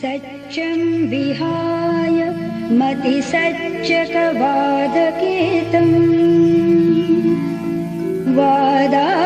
सच्चं विहाय मतिसच्चकवादकेतम् वादाभिरोपितमनम्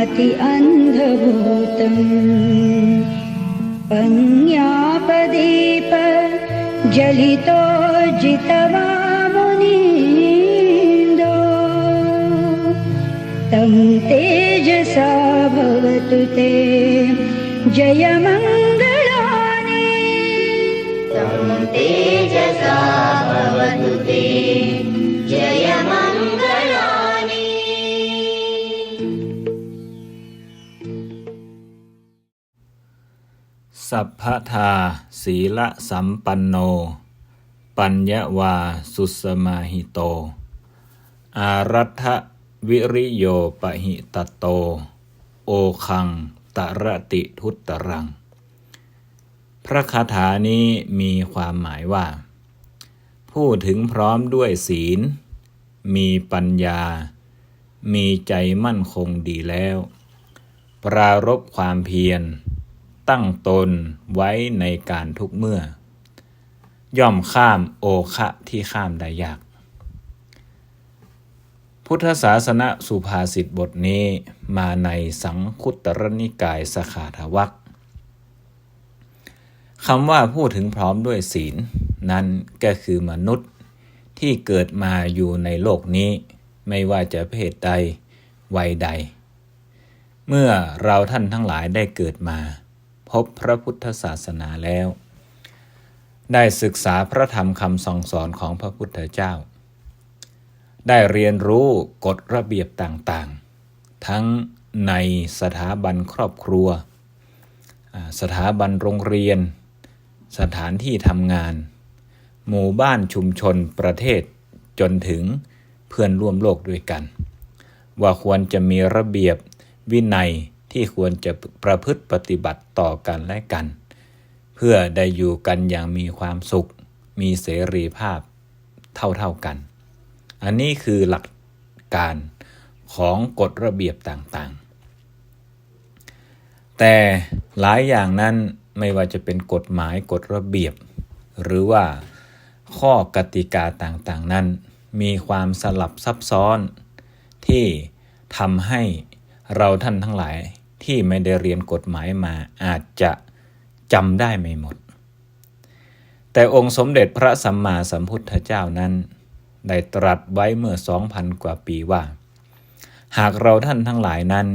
अति अन्धभूतम्। पङ्यापदीप जलितो जितवामुनीन्दो तं तेजसा भवतु ते जयमङ्गलानि तं तेजसा भवतु ते जयमङ्गलानि สัพพทาศีละสัมปันโน ปัญญวาสุสมาหิโต อารัฐวิริโยปหิตโต โอคังตระติทุตรัง พระคาถานี้มีความหมายว่า ผู้ถึงพร้อมด้วยศีล มีปัญญา มีใจมั่นคงดีแล้ว ปรารบความเพียร ตั้งตนไว้ในการทุกเมื่อ ย่อมข้ามโอคะที่ข้ามได้ยาก พุทธศาสนสุภาษิตบทนี้มาในสังคุตรนิกายสขาทวักคำว่าพูดถึงพร้อมด้วยศีล นั้นก็คือมนุษย์ที่เกิดมาอยู่ในโลกนี้ ไม่ว่าจะเพศใดวัยใด เมื่อเราท่านทั้งหลายได้เกิดมา พบพระพุทธศาสนาแล้ว ได้ศึกษาพระธรรมคำสั่งสอนของพระพุทธเจ้า ได้เรียนรู้กฎระเบียบต่างๆ ทั้งในสถาบันครอบครัว สถาบันโรงเรียน สถานที่ทำงาน หมู่บ้านชุมชนประเทศจนถึงเพื่อนร่วมโลกด้วยกัน ว่าควรจะมีระเบียบวินัยที่ควรจะประพฤติปฏิบัติต่อกันและกัน เพื่อได้อยู่กันอย่างมีความสุข มีเสรีภาพเท่าๆกัน อันนี้คือหลักการของกฎระเบียบต่างๆ แต่หลายอย่างนั้นไม่ว่าจะเป็นกฎหมายกฎระเบียบ หรือว่าข้อกติกาต่างๆ นั้น มีความสลับซับซ้อนที่ทำให้เราท่านทั้งหลายที่ไม่ได้เรียนกฎหมายมาอาจจะจำได้ไม่หมด แต่องค์สมเด็จพระสัมมาสัมพุทธเจ้านั้น ได้ตรัสไว้เมื่อ2,000กว่าปีว่า หากเราท่านทั้งหลายนั้น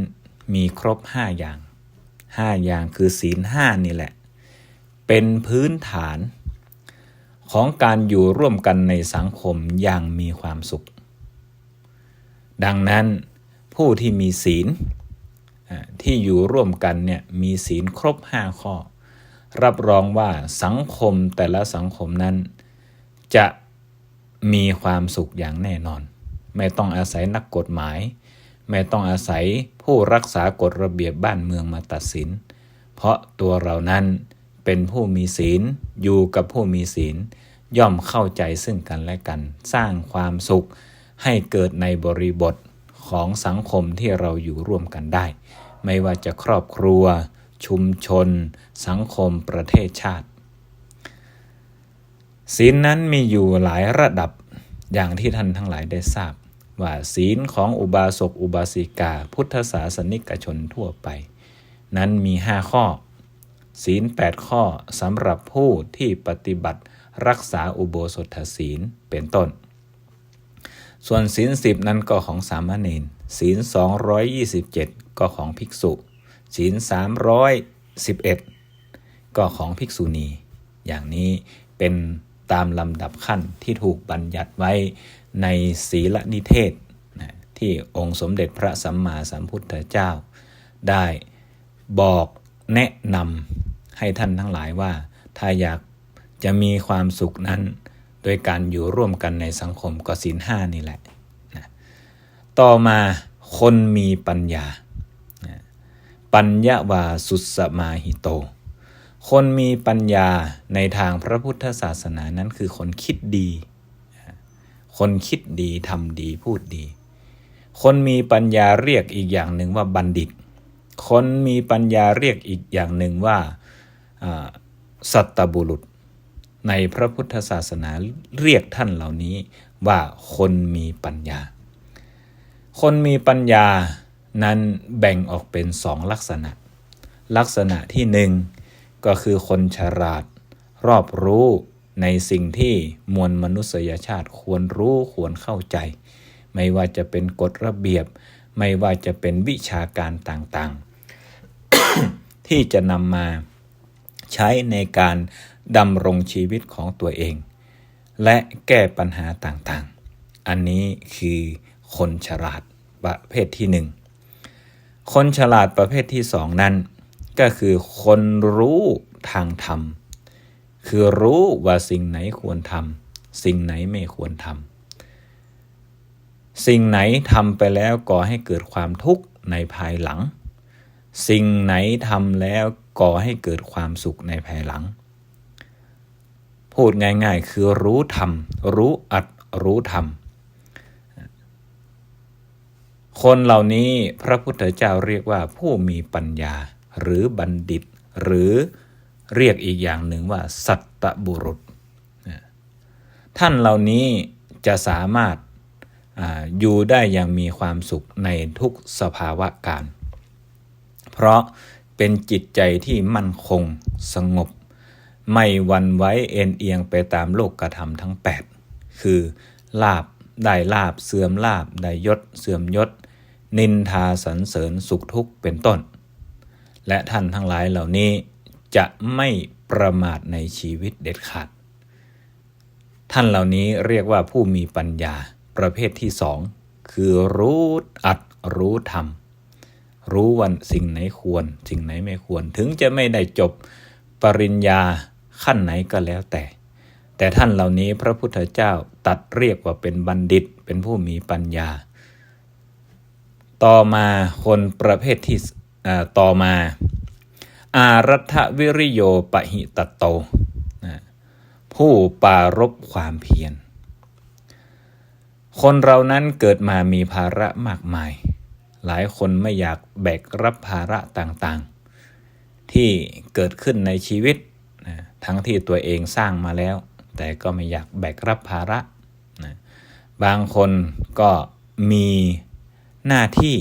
มีครบ5อย่าง5อย่างคือศีลห้านี่แหละ เป็นพื้นฐานของการอยู่ร่วมกันในสังคมอย่างมีความสุข ดังนั้นผู้ที่มีศีลที่อยู่ร่วมกันเนี่ยมีศีลครบ5ข้อ รับรองว่าสังคมแต่ละสังคมนั้น จะ มีความสุขอย่างแน่นอน ไม่ต้องอาศัยนักกฎหมาย ไม่ต้องอาศัยผู้รักษากฎระเบียบบ้านเมืองมาตัดสิน เพราะตัวเรานั้นเป็นผู้มีศีลอยู่กับผู้มีศีล ย่อมเข้าใจซึ่งกันและกัน สร้างความสุขให้เกิดในบริบทของสังคมที่เราอยู่ร่วมกันได้ ไม่ว่าจะครอบครัว ชุมชน สังคมประเทศชาติ ศีลนั้นมีอยู่หลายระดับอย่างที่ท่านทั้งหลายได้ทราบ ว่าศีลของอุบาสกอุบาสิกา พุทธศาสนิกชนทั่วไป นั้นมี 5 ข้อ ศีล 8 ข้อสำหรับผู้ที่ปฏิบัติรักษาอุโบสถศีลเป็นต้น ส่วนศีลสิบนั้นก็ของสามเณรศีล 227 ก็ของภิกษุ ศีล 311 ก็ของภิกษุณี อย่างนี้เป็น ตามลำดับขั้นที่ถูกบัญญัติไว้ในศีลนิเทศนะที่องค์สมเด็จพระสัมมาสัมพุทธเจ้า ได้บอกแนะนำให้ท่านทั้งหลายว่า ถ้าอยากจะมีความสุขนั้น โดยการอยู่ร่วมกันในสังคมก็ศีลห้านี่แหละนะต่อมาคนมีปัญญานะปัญญาวาสุสมาหิโต คนมีปัญญาในทางพระพุทธศาสนานั้นคือคนคิดดี คนคิดดีทำดีพูดดี คนมีปัญญาเรียกอีกอย่างหนึ่งว่าบัณฑิต คนมีปัญญาเรียกอีกอย่างหนึ่งว่าสัตบุรุษ ในพระพุทธศาสนาเรียกท่านเหล่านี้ว่าคนมีปัญญา คนมีปัญญานั้นแบ่งออกเป็นสองลักษณะ ลักษณะที่หนึ่ง ก็คือคนฉลาด รอบรู้ในสิ่งที่มวลมนุษยชาติควรรู้ควรเข้าใจ ไม่ว่าจะเป็นกฎระเบียบ ไม่ว่าจะเป็นวิชาการต่างๆ ที่จะนำมาใช้ในการดำรงชีวิตของตัวเอง และแก้ปัญหาต่างๆ อันนี้คือคนฉลาดประเภทที่หนึ่งคนฉลาดประเภทที่สองนั้น ก็คือคนรู้ทางธรรม คือรู้ว่าสิ่งไหนควรทำสิ่งไหนไม่ควรทำสิ่งไหนทำไปแล้วก่อให้เกิดความทุกข์ในภายหลัง สิ่งไหนทำแล้วก่อให้เกิดความสุขในภายหลัง พูดง่ายๆ คือรู้ธรรม รู้อัดรู้ธรรม คนเหล่านี้พระพุทธเจ้าเรียกว่าผู้มีปัญญา หรือบัณฑิต หรือเรียกอีกอย่างหนึ่งว่า สัตตบุรุษ ท่านเหล่านี้จะสามารถอยู่ได้อย่างมีความสุขในทุกสภาวะการ เพราะเป็นจิตใจที่มั่นคงสงบ ไม่วันไว้เอ็นเอียงไปตามโลกกระทำทั้ง 8 คือลาบได้ลาบเสื่อมลาบได้ยศเสื่อมยศ นินทาสรรเสริญสุขทุกข์เป็นต้น และท่านทั้งหลายเหล่านี้จะไม่ประมาทในชีวิตเด็ดขาด ท่านเหล่านี้เรียกว่าผู้มีปัญญาประเภทที่สองคือรู้อัดรู้ธรรมรู้วันสิ่งไหนควร สิ่งไหนไม่ควร ถึงจะไม่ได้จบปริญญาขั้นไหนก็แล้วแต่ แต่ท่านเหล่านี้พระพุทธเจ้าตัดเรียกว่าเป็นบัณฑิตเป็นผู้มีปัญญา ต่อมาคนประเภทที่ ต่อมาอารัฐวิริโยปหิตโตนะผู้ปรารบความเพียร คนเรานั้นเกิดมามีภาระมากมาย หลายคนไม่อยากแบกรับภาระต่างๆ ที่เกิดขึ้นในชีวิตนะทั้งที่ตัวเองสร้างมาแล้ว แต่ก็ไม่อยากแบกรับภาระนะบางคนก็มีหน้าที่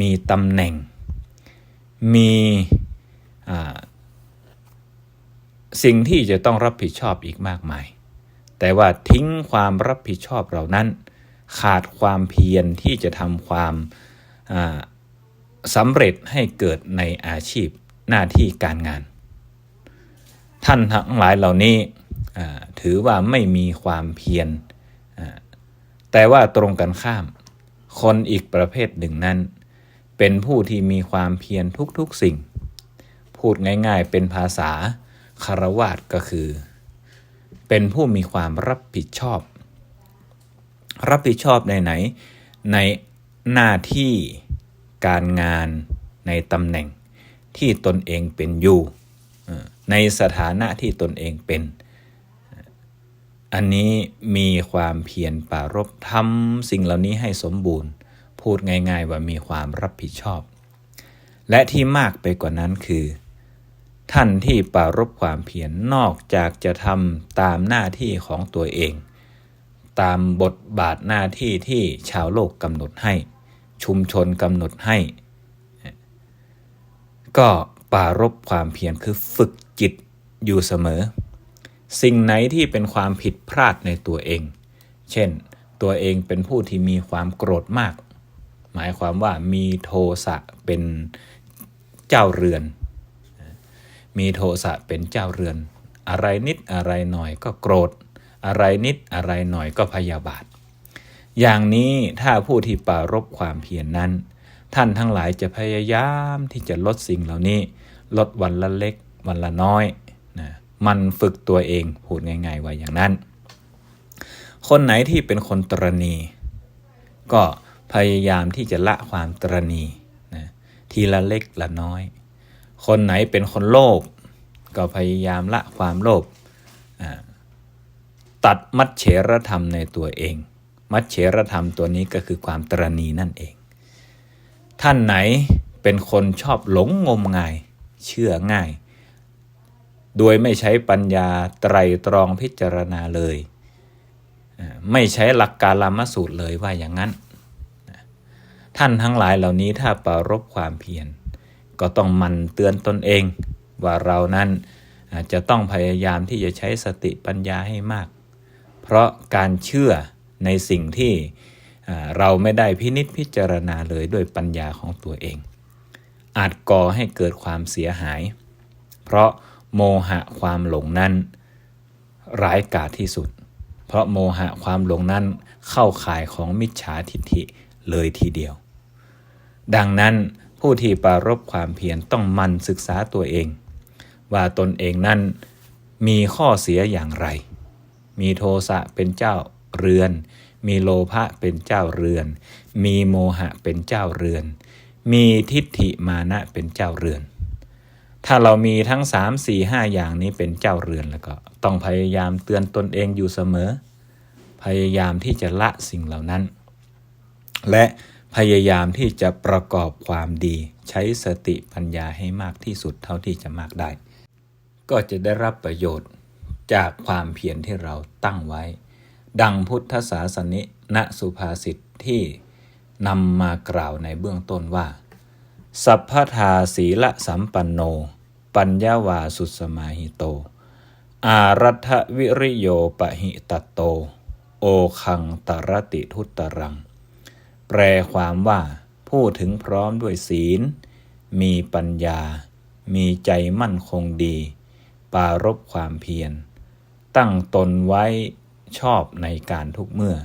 มีตำแหน่ง มีสิ่งที่จะต้องรับผิดชอบอีกมากมาย แต่ว่าทิ้งความรับผิดชอบเหล่านั้น ขาดความเพียรที่จะทำความสำเร็จให้เกิดในอาชีพหน้าที่การงาน ท่านทั้งหลายเหล่านี้ถือว่าไม่มีความเพียรแต่ว่าตรงกันข้าม คนอีกประเภทหนึ่งนั้น เป็นผู้ที่มีความเพียรทุกๆสิ่ง พูดง่ายๆ เป็นภาษาคารวาสก็คือ เป็นผู้มีความรับผิดชอบ รับผิดชอบในไหน ในหน้าที่การงานในตำแหน่งที่ตนเองเป็นอยู่ในสถานะที่ตนเองเป็น อันนี้มีความเพียรปรารบทำสิ่งเหล่านี้ให้สมบูรณ์ พูดง่ายๆว่ามีความรับผิดชอบ และที่มากไปกว่านั้นคือ ท่านที่ปรารบความเพียรนอกจากจะทำตามหน้าที่ของตัวเอง ตามบทบาทหน้าที่ที่ชาวโลกกำหนดให้ ชุมชนกำหนดให้ ก็ปรารบความเพียรคือฝึกจิตอยู่เสมอ สิ่งไหนที่เป็นความผิดพลาดในตัวเอง เช่น ตัวเองเป็นผู้ที่มีความโกรธมาก หมายความว่ามีโทสะเป็นเจ้าเรือน มีโทสะเป็นเจ้าเรือน อะไรนิดอะไรหน่อยก็โกรธ อะไรนิดอะไรหน่อยก็พยาบาท อย่างนี้ถ้าผู้ที่ปรารบความเพียรนนั้น ท่านทั้งหลายจะพยายามที่จะลดสิ่งเหล่านี้ ลดวันละเล็กวันละน้อยนะมันฝึกตัวเองพูดง่ายๆว่าอย่างนั้น คนไหนที่เป็นคนตรณี ก็ พยายามที่จะละความตรณีนะทีละเล็กละน้อย คนไหนเป็นคนโลภก็พยายามละความโลภตัดมัดเฉรธรรมในตัวเอง มัดเฉรธรรมตัวนี้ก็คือความตรณีนั่นเอง ท่านไหนเป็นคนชอบหลงงมงาย เชื่อง่าย โดยไม่ใช้ปัญญาไตรตรองพิจารณาเลย ไม่ใช้หลักการลามสูตรเลยว่าอย่างนั้น ท่านทั้งหลายเหล่านี้ถ้าปรารบความเพียรก็ต้องมันเตือนตนเองว่าเรานั้นจะต้องพยายามที่จะใช้สติปัญญาให้มาก เพราะการเชื่อในสิ่งที่เราไม่ได้พินิษพิจารณาเลยด้วยปัญญาของตัวเอง อาจก่อให้เกิดความเสียหาย เพราะโมหะความหลงนั้น ร้ายกาจที่สุด เพราะโมหะความหลงนั้นเข้าข่ายของมิจฉาทิฏฐิเลยทีเดียว ดังนั้นผู้ที่ปรารบความเพียรต้องมันศึกษาตัวเอง ว่าตนเองนั้นมีข้อเสียอย่างไร มีโทสะเป็นเจ้าเรือน มีโลภะเป็นเจ้าเรือน มีโมหะเป็นเจ้าเรือน มีทิฏฐิมานะเป็นเจ้าเรือน ถ้าเรามีทั้ง 3 4 5 อย่างนี้เป็นเจ้าเรือนแล้วก็ ต้องพยายามเตือนตนเองอยู่เสมอ พยายามที่จะละสิ่งเหล่านั้น และ พยายามที่จะประกอบความดี ใช้สติปัญญาให้มากที่สุดเท่าที่จะมากได้ ก็จะได้รับประโยชน์จากความเพียรที่เราตั้งไว้ ดังพุทธศาสนิณสุภาษิตที่นำมากล่าวในเบื้องต้นว่า สัพพทาศีละสัมปันโน ปัญญาวาสุสมาหิโต อารัฐวิริโยปะหิตตโต โอคังตรติทุตรัง แปลความว่า ผู้ถึงพร้อมด้วยศีล มีปัญญา มีใจมั่นคงดี ปารบความเพียร ตั้งตนไว้ชอบในการทุกเมื่อ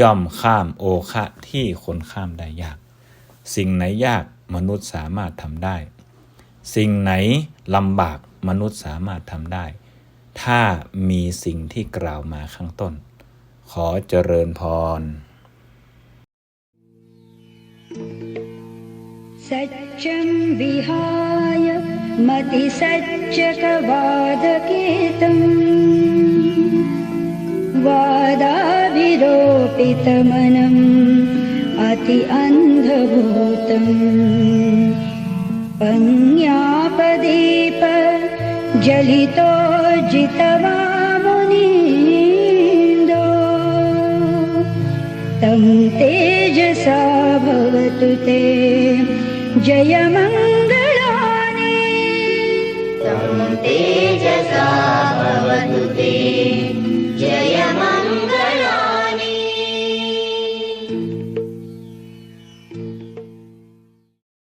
ย่อมข้ามโอคะที่คนข้ามได้ยาก สิ่งไหนยากมนุษย์สามารถทำได้ สิ่งไหนลำบากมนุษย์สามารถทำได้ ถ้ามีสิ่งที่กล่าวมาข้างต้น ขอเจริญพร सच्चं विहाय मतिसच्चकवादकेतम् वादाभिरोपितमनम् अति अन्धभूतम्। पङ्यापदीप जलितो जितवामुनीन्दो तं तेजसा भवतु ते जयमङ्गलाजसा